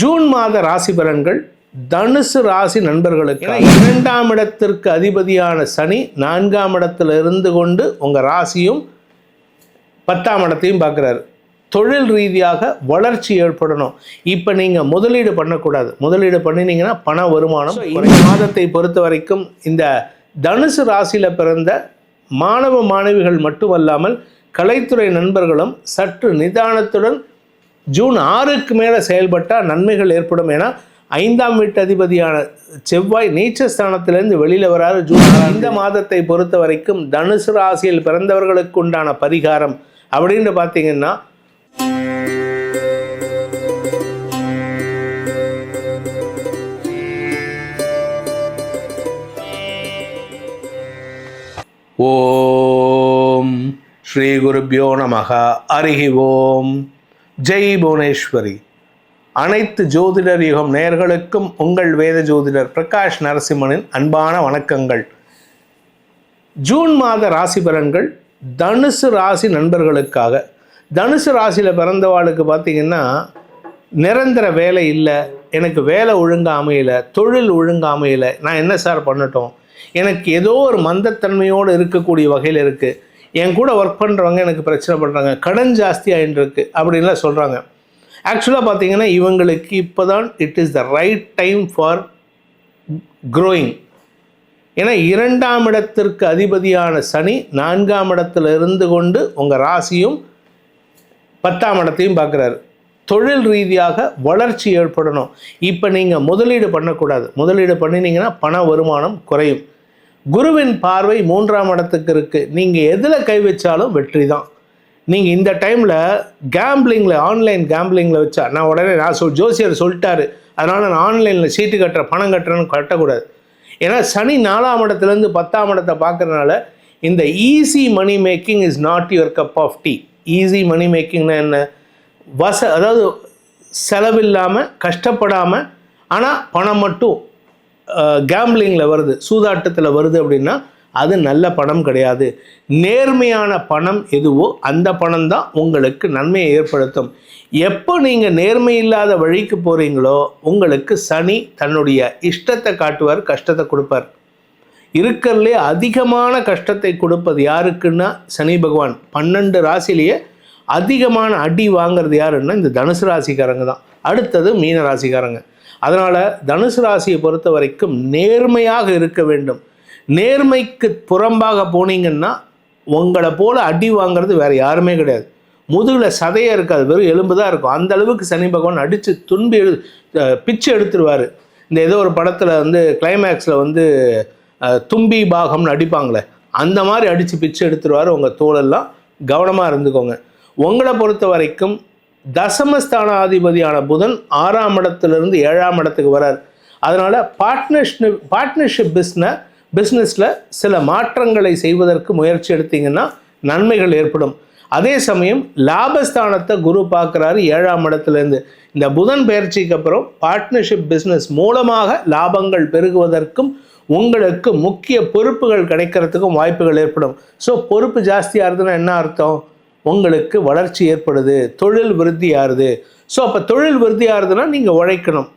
June மாத ராசி பலன்கள் தனுசு ராசி நண்பர்களுக்கு. இரண்டாம் இடத்திற்கு அதிபதியான சனி நான்காம் இடத்துல இருந்து கொண்டு உங்கள் ராசியும் பத்தாம் இடத்தையும் பார்க்குறாரு. தொழில் ரீதியாக வளர்ச்சி ஏற்படணும். இப்போ நீங்கள் முதலீடு பண்ணக்கூடாது. முதலீடு பண்ணினீங்கன்னா பண வருமானம் மாதத்தை பொறுத்த வரைக்கும் இந்த தனுசு ராசியில் பிறந்த மாணவ மாணவிகள் மட்டுமல்லாமல் கலைத்துறை நண்பர்களும் சற்று நிதானத்துடன் ஜூன் ஆறுக்கு மேலே செயல்பட்டால் நன்மைகள் ஏற்படும் ஏன்னா ஐந்தாம் வீட்டு அதிபதியான செவ்வாய் நீச்சஸ்தானத்திலிருந்து வெளியில் வராது ஜூன் இந்த மாதத்தை பொறுத்த வரைக்கும் தனுசு ராசியில் பிறந்தவர்களுக்கு உண்டான பரிகாரம் அப்படின்னு பார்த்தீங்கன்னா ஓம் ஸ்ரீ குருப்பியோ நமக. அருகி ஓம். ஜெய் புவனேஸ்வரி. அனைத்து ஜோதிடர் யுகம் நேயர்களுக்கும் உங்கள் வேத ஜோதிடர் பிரகாஷ் நரசிம்மனின் அன்பான வணக்கங்கள். ஜூன் மாத ராசி பலன்கள் தனுசு ராசி நண்பர்களுக்காக. தனுசு ராசியில் பிறந்தவாளுக்கு பார்த்தீங்கன்னா நிரந்தர வேலை இல்லை எனக்கு வேலை ஒழுங்கா அமையல தொழில் ஒழுங்கா அமையலை நான் என்ன சார் பண்ணட்டும்? எனக்கு ஏதோ ஒரு மந்தத்தன்மையோடு இருக்கக்கூடிய வகையில் இருக்குது என் கூட ஒர்க் பண்ணுறவங்க எனக்கு பிரச்சனை பண்ணுறாங்க கடன் ஜாஸ்தி ஆகிட்டுருக்கு அப்படின்லாம் சொல்கிறாங்க ஆக்சுவலாக பார்த்தீங்கன்னா இவங்களுக்கு இப்போ தான் it is the right time for growing ஏன்னா இரண்டாம் இடத்திற்கு அதிபதியான சனி நான்காம் இடத்துல இருந்து கொண்டு உங்கள் ராசியும் பத்தாம் இடத்தையும் பார்க்குறாரு தொழில் ரீதியாக வளர்ச்சி ஏற்படணும். இப்போ நீங்கள் முதலீடு பண்ணக்கூடாது. முதலீடு பண்ணினீங்கன்னா பண வருமானம் குறையும். குருவின் பார்வை மூன்றாம் இடத்துக்கு இருக்குது நீங்கள் எதில் கை வச்சாலும் வெற்றி தான் நீங்கள் இந்த டைமில் கேம்பிளிங்கில் ஆன்லைன் கேம்பிளிங்கில் வச்சா நான் உடனே நான் சொல் ஜோசியர் சொல்லிட்டாரு. அதனால் நான் ஆன்லைனில் சீட்டு கட்டுறேன் பணம் கட்டுறேன்னு கட்டக்கூடாது. ஏன்னா சனி நாலாம் இடத்துலேருந்து பத்தாம் இடத்தை பார்க்குறனால இந்த easy money making is not your cup of tea easy money மேக்கிங்னா என்ன? வச அதாவது செலவில்லாமல் கஷ்டப்படாமல் ஆனால் பணம் மட்டும். கேம்பிளிங்கில் வருது. சூதாட்டத்தில் வருது அப்படின்னா அது நல்ல பணம் கிடையாது. நேர்மையான பணம் எதுவோ அந்த பணம் தான் உங்களுக்கு நன்மையை ஏற்படுத்தும். எப்போ நீங்கள் நேர்மை இல்லாத வழிக்கு போகிறீங்களோ உங்களுக்கு சனி தன்னுடைய இஷ்டத்தை காட்டுவார் கஷ்டத்தை கொடுப்பார். இருக்கிறதுலே அதிகமான கஷ்டத்தை கொடுப்பது யாருக்குன்னா சனி பகவான். பன்னெண்டு ராசிலேயே அதிகமான அடி வாங்குறது யாருன்னா இந்த தனுசு ராசிக்காரங்க தான். அடுத்தது மீன ராசிக்காரங்க. அதனால் தனுசு ராசியை பொறுத்த வரைக்கும் நேர்மையாக இருக்க வேண்டும். நேர்மைக்கு புறம்பாக போனீங்கன்னா உங்களை போல் அடி வாங்குறது வேறு யாருமே கிடையாது. முதுகில் சதையாக இருக்காது வெறும் எலும்பு தான் இருக்கும். அந்த அளவுக்கு சனி பகவான் அடித்து துன்பி எடு பிச்சு எடுத்துருவார். இந்த ஏதோ ஒரு படத்தில் வந்து கிளைமேக்ஸில் வந்து தும்பி பாகம்னு அடிப்பாங்களே அந்த மாதிரி அடித்து பிச்சு எடுத்துருவார் உங்கள் தோலெல்லாம் கவனமாக இருந்துக்கோங்க. உங்களை பொறுத்த வரைக்கும் தசமஸ்தானாதிபதியான புதன் ஆறாம் இடத்துலேருந்து ஏழாம் இடத்துக்கு வரார். அதனால் பார்ட்னர்ஷிப் பார்ட்னர்ஷிப் பிஸ்னஸ் பிஸ்னஸில் சில மாற்றங்களை செய்வதற்கு முயற்சி எடுத்தீங்கன்னா நன்மைகள் ஏற்படும். அதே சமயம் லாபஸ்தானத்தை குரு பார்க்குறாரு ஏழாம் இடத்துலேருந்து. இந்த புதன் பயிற்சிக்கு அப்புறம் பார்ட்னர்ஷிப் பிஸ்னஸ் மூலமாக லாபங்கள் பெருகுவதற்கும் உங்களுக்கு முக்கிய பொறுப்புகள் கிடைக்கிறதுக்கும் வாய்ப்புகள் ஏற்படும். ஸோ பொறுப்பு ஜாஸ்தியாக இருந்ததுன்னா என்ன அர்த்தம்? உங்களுக்கு வளர்ச்சி ஏற்படுது தொழில் விருத்தி ஆறுது. ஸோ அப்போ தொழில் விருத்தி ஆறுதுன்னா நீங்கள் உழைக்கணும்.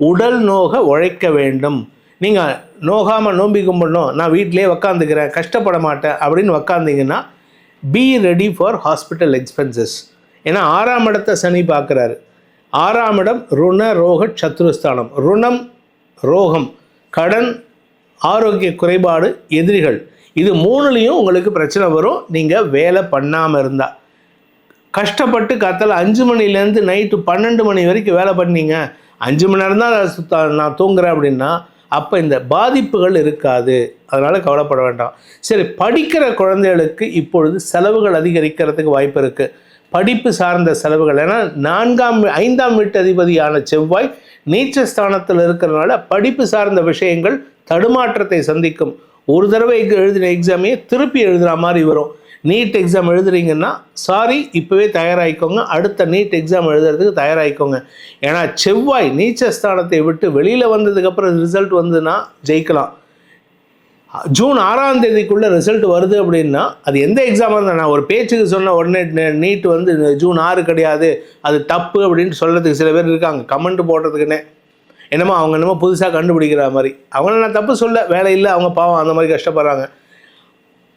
உடல் நோக உழைக்க வேண்டும். நீங்கள் நோகாமல் நோம்பி கும்பிடணும். நான் வீட்டிலே உக்காந்துக்கிறேன் கஷ்டப்பட மாட்டேன் அப்படின்னு உக்காந்தீங்கன்னா be ready for hospital expenses ஏன்னா ஆறாம் இடத்தை சனி பார்க்குறாரு. ஆறாம் இடம் ருண ரோக சத்ருஸ்தானம். ருணம் ரோகம். கடன் ஆரோக்கிய குறைபாடு எதிரிகள். இது மூணுலேயும் உங்களுக்கு பிரச்சனை வரும். நீங்கள் வேலை பண்ணாமல் இருந்தால் கஷ்டப்பட்டு கத்தலை அஞ்சு மணிலேருந்து நைட்டு பன்னெண்டு மணி வரைக்கும் வேலை பண்ணீங்க. அஞ்சு மணி நேரம் தான் நான் சுத்த- நான் தூங்குறேன் அப்படின்னா அப்போ இந்த பாதிப்புகள் இருக்காது. அதனால் கவலைப்பட வேண்டாம். சரி படிக்கிற குழந்தைகளுக்கு இப்பொழுது செலவுகள் அதிகரிக்கிறதுக்கு வாய்ப்பு இருக்குது படிப்பு சார்ந்த செலவுகள் ஏன்னா நான்காம் ஐந்தாம் வீட்டு அதிபதியான செவ்வாய் நீச்சஸ்தானத்தில் இருக்கிறதுனால படிப்பு சார்ந்த விஷயங்கள் தடுமாற்றத்தை சந்திக்கும். ஒரு தடவை எழுதின எக்ஸாமையே திருப்பி எழுதுகிற மாதிரி வரும். நீட் எக்ஸாம் எழுதுறீங்கன்னா சாரி இப்போவே தயாராகிக்கோங்க. அடுத்த நீட் எக்ஸாம் எழுதுறதுக்கு தயாராகிக்கோங்க. ஏன்னா செவ்வாய் நீச்சஸ்தானத்தை விட்டு வெளியில் வந்ததுக்கப்புறம் ரிசல்ட் வந்ததுன்னா ஜெயிக்கலாம். ஜூன் ஆறாம் தேதிக்குள்ளே ரிசல்ட் வருது அப்படின்னா அது எந்த எக்ஸாமாக இருந்தால் நான் ஒரு பேச்சுக்கு சொன்ன உடனே நீட் வந்து ஜூன் ஆறு கிடையாது. அது தப்பு அப்படின்னு சொல்கிறதுக்கு சில பேர் இருக்காங்க. கமெண்ட் போடுறதுக்குன்னே. என்னமோ அவங்க என்னமோ புதுசாக கண்டுபிடிக்கிற மாதிரி. அவங்கள நான் தப்பு சொல்ல வேலை இல்லை அவங்க பாவம் அந்த மாதிரி கஷ்டப்படுறாங்க.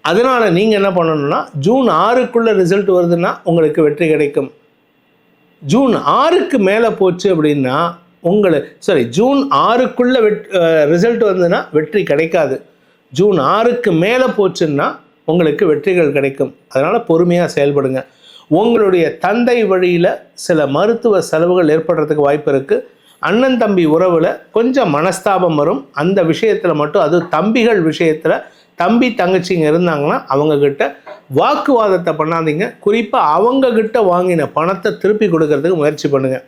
அதனால் நீங்கள் என்ன பண்ணணும்னா ஜூன் ஆறுக்குள்ளே ரிசல்ட் வருதுன்னா உங்களுக்கு வெற்றி கிடைக்கும். ஜூன் ஆறுக்கு மேலே போச்சு அப்படின்னா உங்களை சாரி ஜூன் ஆறுக்குள்ளே வெட் ரிசல்ட் வந்ததுன்னா வெற்றி கிடைக்காது. ஜூன் ஆறுக்கு மேலே போச்சுன்னா உங்களுக்கு வெற்றிகள் கிடைக்கும். அதனால் பொறுமையாக செயல்படுங்க. உங்களுடைய தந்தை வழியில் சில மருத்துவ செலவுகள் ஏற்படுறதுக்கு வாய்ப்பு இருக்குது அண்ணன் தம்பி உறவில் கொஞ்சம் மனஸ்தாபம் வரும். அந்த விஷயத்தில் மட்டும் அது தம்பிகள் விஷயத்தில் தம்பி தங்கச்சிங்க இருந்தாங்கன்னா அவங்கக்கிட்ட வாக்குவாதத்தை பண்ணாதீங்க. குறிப்பாக அவங்கக்கிட்ட வாங்கின பணத்தை திருப்பி கொடுக்கறதுக்கு முயற்சி பண்ணுங்கள்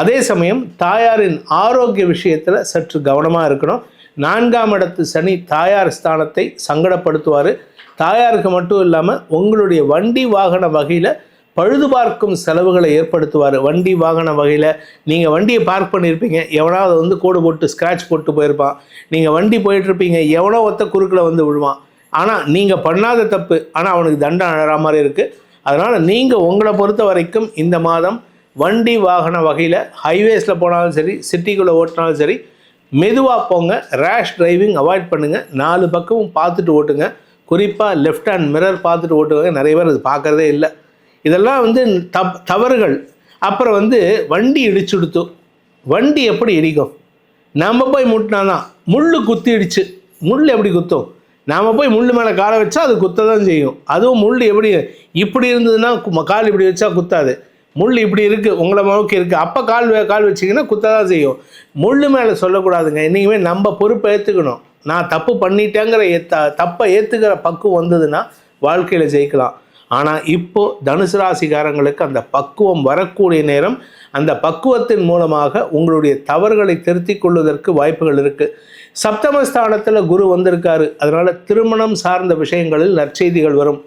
அதே சமயம் தாயாரின் ஆரோக்கிய விஷயத்தில் சற்று கவனமாக இருக்கணும். நான்காம் இடத்து சனி தாயார் ஸ்தானத்தை சங்கடப்படுத்துவார். தாயாருக்கு மட்டும் இல்லாமல் உங்களுடைய வண்டி வாகன வகையில் பழுது பார்க்கும் செலவுகளை ஏற்படுத்துவார். வண்டி வாகன வகையில் நீங்கள் வண்டியை பார்க் பண்ணியிருப்பீங்க எவனாவது வந்து கோடு போட்டு ஸ்க்ராட்ச் போட்டு போயிருப்பான். நீங்கள் வண்டி போயிட்டுருப்பீங்க. எவனோ ஒத்த குறுக்கில் வந்து விழுவான். ஆனால் நீங்கள் பண்ணாத தப்பு. ஆனால் அவனுக்கு தண்டனை அழகிற மாதிரி இருக்குது அதனால் நீங்கள் உங்களை பொறுத்த வரைக்கும் இந்த மாதம் வண்டி வாகன வகையில் ஹைவேஸில் போனாலும் சரி சிட்டிக்குள்ளே ஓட்டினாலும் சரி மெதுவாக போங்க. ரேஷ் டிரைவிங் அவாய்ட் பண்ணுங்கள் நாலு பக்கமும் பார்த்துட்டு ஓட்டுங்க. குறிப்பாக லெஃப்ட் ஹேண்ட் மிரர் பார்த்துட்டு ஓட்டுவாங்க நிறைய பேர் அது பார்க்குறதே இல்லை. இதெல்லாம் வந்து தப் தவறுகள். அப்புறம் வந்து வண்டி இடிச்சுடுத்து. வண்டி எப்படி இடிக்கும்? நம்ம போய் முட்டினாதான். முள் குத்தி இடிச்சு முள் எப்படி குத்தும்? நாம் போய் முள் மேலே காலை வச்சா அது குத்த தான் செய்யும். அதுவும் முள் எப்படி இப்படி இருந்ததுன்னா கால் இப்படி வச்சா குத்தாது. முள் இப்படி இருக்குது உங்களை நோக்கி இருக்குது அப்போ கால் கால் வச்சிங்கன்னா குத்த தான் செய்யும். முள் மேலே சொல்லக்கூடாதுங்க. என்றைக்குமே நம்ம பொறுப்பை ஏற்றுக்கணும் நான் தப்பு பண்ணிட்டேங்கிற ஏத்த தப்பை ஏற்றுக்கிற பக்குவம் வந்ததுன்னா வாழ்க்கையில் ஜெயிக்கலாம். ஆனால் இப்போ தனுசு ராசிக்காரங்களுக்கு அந்த பக்குவம் வரக்கூடிய நேரம் அந்த பக்குவத்தின் மூலமாக உங்களுடைய தவறுகளை திருத்திக் கொள்வதற்கு வாய்ப்புகள் இருக்குது சப்தமஸ்தானத்தில் குரு வந்திருக்காரு. அதனால் திருமணம் சார்ந்த விஷயங்களில் நற்செய்திகள் வரும்.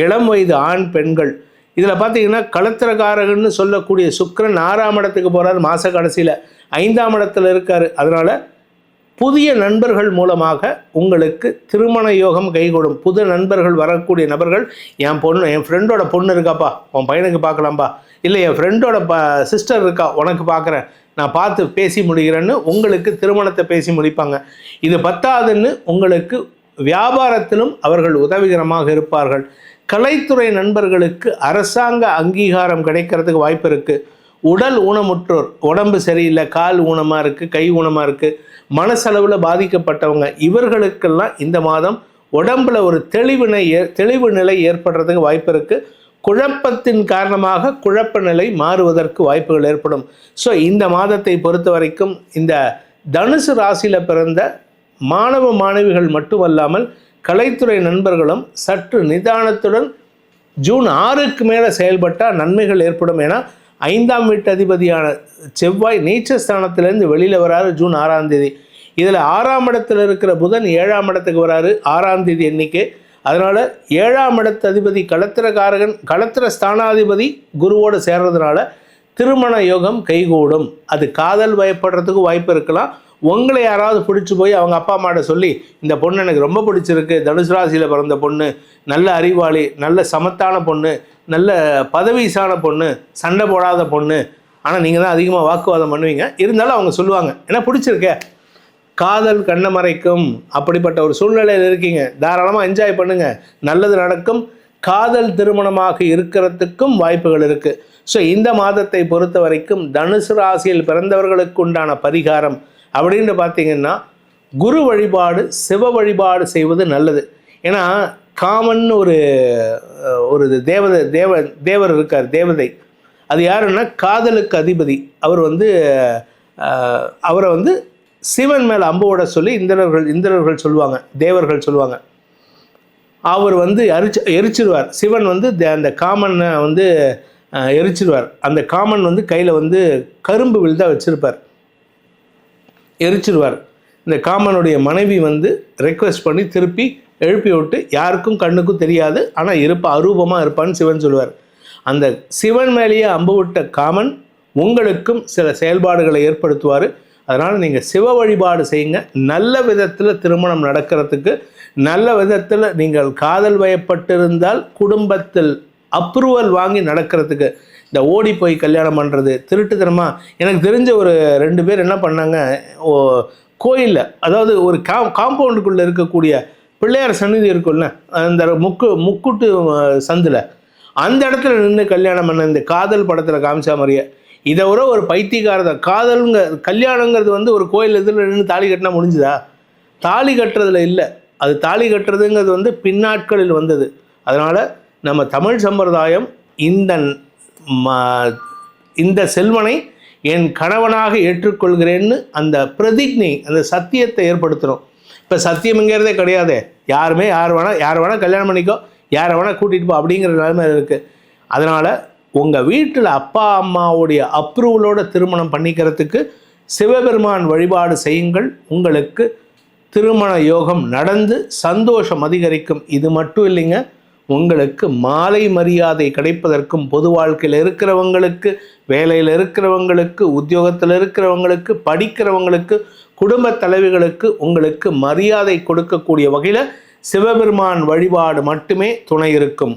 இளம் வயது ஆண் பெண்கள். இதில் பார்த்தீங்கன்னா களத்திரக்காரகன்னு சொல்லக்கூடிய சுக்கரன் ஆறாம் இடத்துக்கு போகிறார் மாத கடைசியில். ஐந்தாம் இடத்துல இருக்கார். அதனால் புதிய நண்பர்கள் மூலமாக உங்களுக்கு திருமண யோகம் கைகூடும். புது நண்பர்கள் வரக்கூடிய நபர்கள் என் பொண்ணு என் ஃப்ரெண்டோட பொண்ணு இருக்காப்பா. உன் பையனுக்கு பார்க்கலாம்ப்பா இல்லை என் ஃப்ரெண்டோட ப சிஸ்டர் இருக்கா உனக்கு பார்க்குறேன். நான் பார்த்து பேசி முடிகிறேன்னு உங்களுக்கு திருமணத்தை பேசி முடிப்பாங்க. இது பத்தாதுன்னு உங்களுக்கு வியாபாரத்திலும் அவர்கள் உதவிகரமாக இருப்பார்கள். கலைத்துறை நண்பர்களுக்கு அரசாங்க அங்கீகாரம் கிடைக்கிறதுக்கு வாய்ப்பு இருக்குது உடல் ஊனமுற்றோர் உடம்பு சரியில்லை கால் ஊனமாக இருக்குது கை ஊனமாக இருக்குது மனசளவில் பாதிக்கப்பட்டவங்க இவர்களுக்கெல்லாம் இந்த மாதம் உடம்புல ஒரு தெளிவினை ஏ தெளிவு நிலை ஏற்படுறதுக்கு வாய்ப்பு இருக்குது குழப்பத்தின் காரணமாக குழப்ப நிலை மாறுவதற்கு வாய்ப்புகள் ஏற்படும். ஸோ இந்த மாதத்தை பொறுத்த வரைக்கும் இந்த தனுசு ராசியில் பிறந்த மாணவ மாணவிகள் மட்டுமல்லாமல் கலைத்துறை நண்பர்களும் சற்று நிதானத்துடன் ஜூன் ஆறுக்கு மேலே செயல்பட்டால் நன்மைகள் ஏற்படும். ஏன்னா ஐந்தாம் வீட்டு அதிபதியான செவ்வாய் நீச்சஸ்தானத்திலேருந்து வெளியில் வராரு ஜூன் ஆறாம் தேதி. இதில் ஆறாம் இடத்துல இருக்கிற புதன் ஏழாம் இடத்துக்கு வராரு ஆறாம் தேதி எண்ணிக்கை. அதனால் ஏழாம் இடத்து அதிபதி களத்திரக்காரகன் களத்திர ஸ்தானாதிபதி குருவோடு சேர்றதுனால திருமண யோகம் கைகூடும். அது காதல் பயப்படுறதுக்கு வாய்ப்பு இருக்கலாம். உங்களை யாராவது பிடிச்சி போய் அவங்க அப்பா அம்மாட்ட சொல்லி இந்த பொண்ணு எனக்கு ரொம்ப பிடிச்சிருக்கு. தனுசு ராசியில் பிறந்த பொண்ணு நல்ல அறிவாளி நல்ல சமத்தான பொண்ணு நல்ல பதவிசான பொண்ணு சண்டை போடாத பொண்ணு. ஆனால் நீங்கள் தான் அதிகமாக வாக்குவாதம் பண்ணுவீங்க. இருந்தாலும் அவங்க சொல்லுவாங்க ஏன்னா பிடிச்சிருக்கே? காதல் கண்ணை மறைக்கும். அப்படிப்பட்ட ஒரு சூழ்நிலையில் இருக்கீங்க. தாராளமாக என்ஜாய் பண்ணுங்க. நல்லது நடக்கும். காதல் திருமணமாக இருக்கிறதுக்கும் வாய்ப்புகள் இருக்குது ஸோ இந்த மாதத்தை பொறுத்த வரைக்கும் தனுசு ராசியில் பிறந்தவர்களுக்கு உண்டான பரிகாரம் அப்படின்னு பார்த்தீங்கன்னா குரு வழிபாடு சிவ வழிபாடு செய்வது நல்லது. ஏன்னா காமன் ஒரு ஒரு தேவதை தேவ தேவர் இருக்கார் தேவதை. அது யாருன்னா காதலுக்கு அதிபதி. அவர் வந்து அவரை வந்து சிவன் மேலே அம்பு விட சொல்லி இந்திரர்கள் இந்திரர்கள் சொல்லுவாங்க தேவர்கள் சொல்லுவாங்க. அவர் வந்து எரிச்சு எரிச்சிருவார். சிவன் வந்து தே- அந்த காமனை வந்து எரிச்சிடுவார் எரிச்சிருவார். அந்த காமன் வந்து கையில் வந்து கரும்பு விழுதாக வச்சுருப்பார். எரிச்சிருவார். இந்த காமனுடைய மனைவி வந்து ரெக்வெஸ்ட் பண்ணி திருப்பி எழுப்பி விட்டு யாருக்கும் கண்ணுக்கும் தெரியாது ஆனால் இருப்பா அரூபமாக இருப்பான்னு சிவன் சொல்லுவார். அந்த சிவன் மேலேயே அம்பு விட்ட காமன் உங்களுக்கும் சில செயல்பாடுகளை ஏற்படுத்துவார். அதனால் நீங்கள் சிவ வழிபாடு செய்யுங்க. நல்ல விதத்தில் திருமணம் நடக்கிறதுக்கு நல்ல விதத்தில் நீங்கள் காதல் வயப்பட்டிருந்தால் குடும்பத்தில் அப்ரூவல் வாங்கி நடக்கிறதுக்கு. இந்த ஓடி போய் கல்யாணம் பண்ணுறது திருட்டுத்தனமா. எனக்கு தெரிஞ்ச ஒரு ரெண்டு பேர் என்ன பண்ணாங்க ஓ கோயிலில் அதாவது ஒரு கா காம்பவுண்டுக்குள்ளே இருக்கக்கூடிய பிள்ளையார் சந்நிதி இருக்கும்ல அந்த முக்கு முக்குட்டு சந்தில். அந்த இடத்துல நின்று கல்யாணம் பண்ண இந்த காதல் படத்தில் காமிச்சா மாதிரியே இதை விட ஒரு பைத்தியக்காரத காதலுங்க கல்யாணங்கிறது வந்து ஒரு கோயில் இதில் நின்று தாலி கட்டினா முடிஞ்சுதா? தாலி கட்டுறதுல இல்லை. அது தாலி கட்டுறதுங்கிறது வந்து பின்னாட்களில் வந்தது. அதனால் நம்ம தமிழ் சம்பிரதாயம் இந்த ம- இந்த செல்வனை என் கணவனாக ஏற்றுக்கொள்கிறேன்னு அந்த பிரதிஜை அந்த சத்தியத்தை ஏற்படுத்துகிறோம் இப்போ சத்தியம்ங்கிறதே கிடையாது. யாருமே யார் வேணால் யார் வேணால் கல்யாணம் பண்ணிக்கோ யாரை வேணால் கூட்டிகிட்டு போ அப்படிங்கிற நிலைமை இருக்குது அதனால் உங்கள் வீட்டில் அப்பா அம்மாவுடைய அப்ரூவலோட திருமணம் பண்ணிக்கிறதுக்கு சிவபெருமான் வழிபாடு செய்யுங்கள். உங்களுக்கு திருமண யோகம் நடந்து சந்தோஷம் அதிகரிக்கும். இது மட்டும் இல்லைங்க உங்களுக்கு மாலை மரியாதை கிடைப்பதற்கும் பொது வாழ்க்கையில் இருக்கிறவங்களுக்கு வேலையில் இருக்கிறவங்களுக்கு உத்தியோகத்தில் இருக்கிறவங்களுக்கு படிக்கிறவங்களுக்கு குடும்ப தலைவிகளுக்கு உங்களுக்கு மரியாதை கொடுக்கக்கூடிய வகையில் சிவபெருமான் வழிபாடு மட்டுமே துணை இருக்கும்.